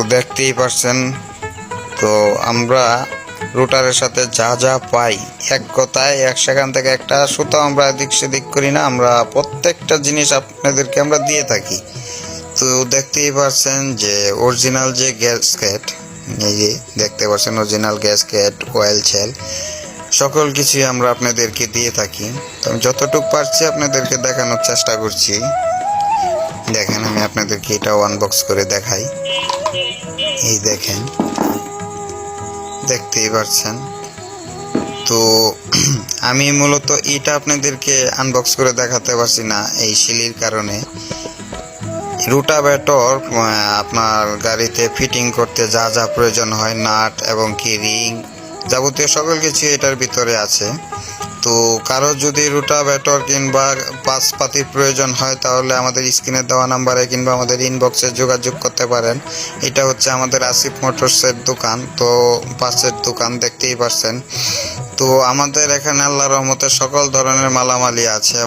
তো দেখতেই পারছেন। তো আমরা রুটারের সাথে যা যা পাই এক কথায় এক সেখান থেকে একটা সুতো আমরা এদিক সেদিক করি না, আমরা প্রত্যেকটা জিনিস আপনাদেরকে আমরা দিয়ে থাকি। তো দেখতেই পারছেন যে অরিজিনাল যে গ্যাস ক্যাট এই যে দেখতে পাচ্ছেন অরিজিনাল গ্যাস ক্যাট অয়েল ছেল সকল কিছুই আমরা আপনাদেরকে দিয়ে থাকি। তো আমি যতটুকু পারছি আপনাদেরকে দেখানোর চেষ্টা করছি। দেখেন আমি আপনাদেরকে এটাও আনবক্স করে দেখাই। এই দেখেন, দেখতেই পাচ্ছেন তো আমি মূলত এটা আপনাদেরকে আনবক্স করে দেখাতে পারছি না এই শিলির কারণে। রুটাভেটর আপনার গাড়িতে ফিটিং করতে যা যা প্রয়োজন হয়, নাট এবং কি রিং যাবতীয় সকল কিছু এটার ভিতরে আছে। তো কারও যদি রুটাভেটর কিংবা পাসপাতির প্রয়োজন হয়, তাহলে আমাদের স্ক্রিনে দেওয়া নাম্বারে কিংবা আমাদের ইনবক্সে যোগাযোগ করতে পারেন। এটা হচ্ছে আমাদের আসিফ মোটরসের দোকান, তো পাশের দোকান দেখতেই পারছেন। তো আমাদের এখানে আল্লাহ রহমতে সকল ধরনের মালামালি আছে।